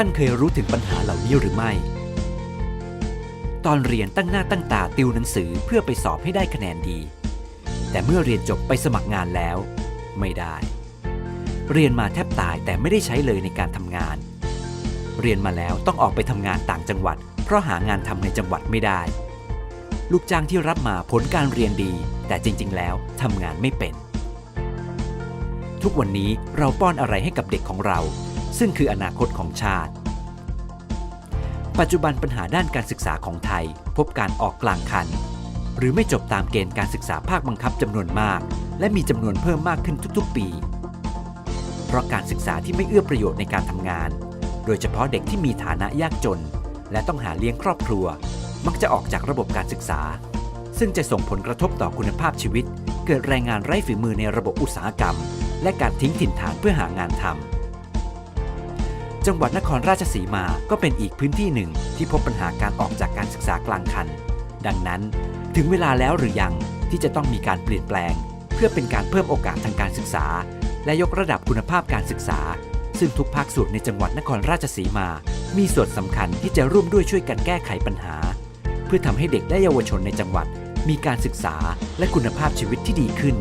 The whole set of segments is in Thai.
ท่านเคยรู้ถึงปัญหาเหล่านี้หรือไม่ ตอนเรียนตั้งหน้าตั้งตาติวหนังสือเพื่อไปสอบให้ได้คะแนนดี แต่เมื่อเรียนจบไปสมัครงานแล้ว ไม่ได้ เรียนมาแทบตายแต่ไม่ได้ใช้เลยในการทำงาน เรียนมาแล้วต้องออกไปทำงานต่างจังหวัด เพราะหางานทำในจังหวัดไม่ได้ ลูกจ้างที่รับมาผลการเรียนดี แต่จริง ๆ แล้วทำงานไม่เป็น ทุกวันนี้เราป้อนอะไรให้กับเด็กของเรา ซึ่งคืออนาคตของชาติ ปัจจุบันปัญหาด้านการศึกษาของไทย พบการออกกลางคัน หรือไม่จบตามเกณฑ์การศึกษาภาคบังคับจำนวนมาก และมีจำนวนเพิ่มมากขึ้นทุกๆ ปี เพราะการศึกษาที่ไม่เอื้อประโยชน์ในการทำงาน โดยเฉพาะเด็กที่มีฐานะยากจน และต้องหาเลี้ยงครอบครัว มักจะออกจากระบบการศึกษา ซึ่งจะส่งผลกระทบต่อคุณภาพชีวิต เกิดแรงงานไร้ฝีมือในระบบอุตสาหกรรม และการทิ้งถิ่นฐานเพื่อหางานทำ จังหวัดนครราชสีมาก็เป็นอีกพื้นที่หนึ่งที่พบปัญหาการออกจากการศึกษากลางคัน ดังนั้น ถึงเวลาแล้วหรือยังที่จะต้องมีการเปลี่ยนแปลง เพื่อเป็นการเพิ่มโอกาสทางการศึกษา และยกระดับคุณภาพการศึกษา ซึ่งทุกภาคส่วนในจังหวัดนครราชสีมา มีส่วนสำคัญที่จะร่วมด้วยช่วยกันแก้ไขปัญหา เพื่อทำให้เด็กและเยาวชนในจังหวัด มีการศึกษาและคุณภาพชีวิตที่ดีขึ้น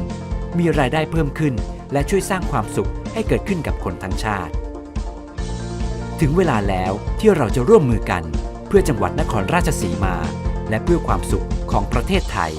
มีรายได้เพิ่มขึ้น และช่วยสร้างความสุขให้เกิดขึ้นกับคนทั้งชาติ ถึงเวลาแล้วที่เราจะร่วมมือกัน เพื่อจังหวัดนครราชสีมา และเพื่อความสุขของประเทศไทย